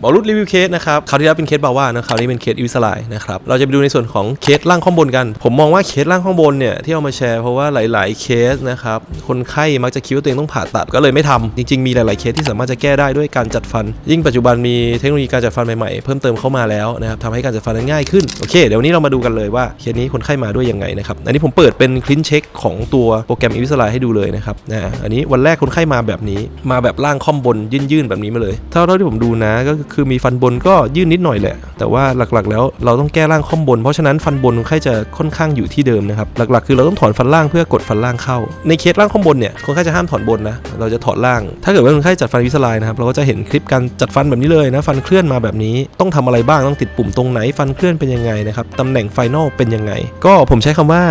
หมอรุดรีวิวเคสนะครับคราวที่แล้วเป็นเคสบาว่านะคราวนี้เป็นเคสอิวิสไลนะครับเราจะไปดูในส่วนของเคสล่างข้างบนกัน ผมมองว่าเคสล่างข้างบนเนี่ยที่เอามาแชร์เพราะว่าหลาย ๆเคสนะครับคนไข้มักจะคิดว่าตัวเองต้องผ่าตัดก็เลยไม่ทำจริง ๆ มีหลาย ๆเคสที่สามารถจะแก้ได้ด้วยการจัดฟัน ยิ่งปัจจุบันมีเทคโนโลยีการจัดฟันใหม่ ๆ เพิ่มเติมเข้ามาแล้วนะครับทำให้การจัดฟันนั้นง่ายขึ้นโอเคเดี๋ยววนนี้เรามาดูกันเลยว่าเคสนี้คนไข้มาด้วยยังไงนะครับอันนี้ผมเปิดเป็นคลินเช็คของตัวโปรแกรมอิวิสไลให้ดูเลยนะครับนะอันนี้วันแรกคนไข้มาแบบนี้ มาแบบล่างค่อมบนยื่นๆแบบนี้มาเลย เท่าเท่าที่ผมดูนะก็คือคือมีฟันบนก็ยื่นนิดหน่อยแหละ แต่ว่าหลักๆ แล้วเราต้องแก้ร่างค่อมบน เพราะฉะนั้นฟันบนคนไข้จะค่อนข้างอยู่ที่เดิมนะครับหลักๆ คือเราต้องถอนฟันล่างเพื่อกดฟันล่างเข้า ในเคสร่างค่อมบนเนี่ยคนไข้จะห้ามถอนบนนะเราจะถอนล่าง ถ้าเกิดว่าคนไข้จัดฟันวิสไลนะครับเราก็จะเห็นคลิปการจัดฟันแบบนี้เลยนะฟันเคลื่อนมาแบบนี้ต้องทำอะไรบ้างต้องติดปุ่มตรงไหนฟันเคลื่อนเป็นยังไงนะครับตำแหน่งไฟนอลเป็นยังไง ก็ผมใช้คำว่า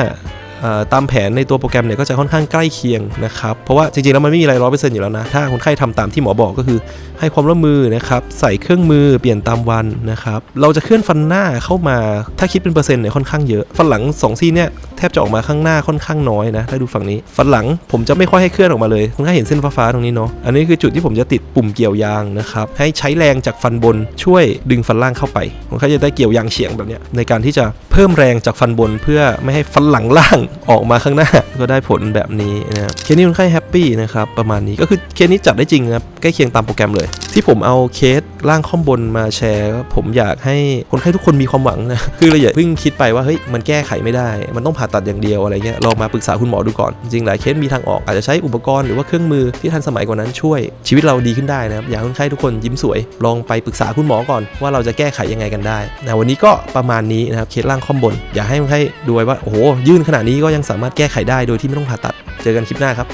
ตามแผนในตัวโปรแกรมเนี่ยก็จะค่อนข้างใกล้เคียงนะครับ เพราะว่าจริงๆแล้วมันไม่มีอะไรร้อยเปอร์เซ็นต์อยู่แล้วนะ ถ้าคนไข้ทำตามที่หมอบอกก็คือ ให้ความร่วมมือนะครับ ใส่เครื่องมือเปลี่ยนตามวันนะครับ เราจะเคลื่อนฟันหน้าเข้ามา ถ้าคิดเป็นเปอร์เซ็นต์เนี่ยค่อนข้างเยอะ ฟันหลัง2ซี่เนี่ย แทบจะออกมาข้างหน้าค่อนข้างน้อยนะ ถ้าดูฝั่งนี้ฟันหลังผมจะไม่ค่อยให้เคลื่อนออกมาเลยคนไข้เห็นเส้นฟ้าๆตรงนี้เนาะอันนี้คือจุดที่ผมจะติดปุ่มเกี่ยวยางนะครับให้ใช้แรงจากฟันบนช่วยดึงฟันล่างเข้าไปคนไข้จะได้เกี่ยวยางเฉียงแบบเนี้ยในการที่จะเพิ่มแรงจากฟันบนเพื่อไม่ให้ฟันหลังล่างออกมาข้างหน้าก็ได้ผลแบบนี้นะครับเคสนี้คนไข้แฮปปี้นะครับประมาณนี้ก็คือเคสนี้จัดได้จริงนะครับใกล้เคียงตามโปรแกรมเลย ที่ผมเอาเคสล่างข้อมบนมาแชร์ ผมอยากให้คนไข้ทุกคนมีความหวังนะ คือเราอย่าเพิ่งคิดไปว่าเฮ้ยมันแก้ไขไม่ได้ มันต้องผ่าตัดอย่างเดียวอะไรเงี้ยลองมาปรึกษาคุณหมอดูก่อน จริงหลายเคสมีทางออกอาจจะใช้อุปกรณ์หรือว่าเครื่องมือที่ทันสมัยกว่านั้นช่วยชีวิตเราดีขึ้นได้นะครับอยากคนไข้ทุกคนยิ้มสวย ลองไปปรึกษาคุณหมอก่อน ว่าเราจะแก้ไขยังไงกันได้นะวันนี้ก็ประมาณนี้นะครับเคสล่างข้อมบน อยากให้คนไข้ดูไว้ว่าโอ้โหยื่นขนาดนี้ก็ยังสามารถแก้ไขได้โดยที่ไม่ต้องผ่าตัด เจอกันคลิปหน้าครับ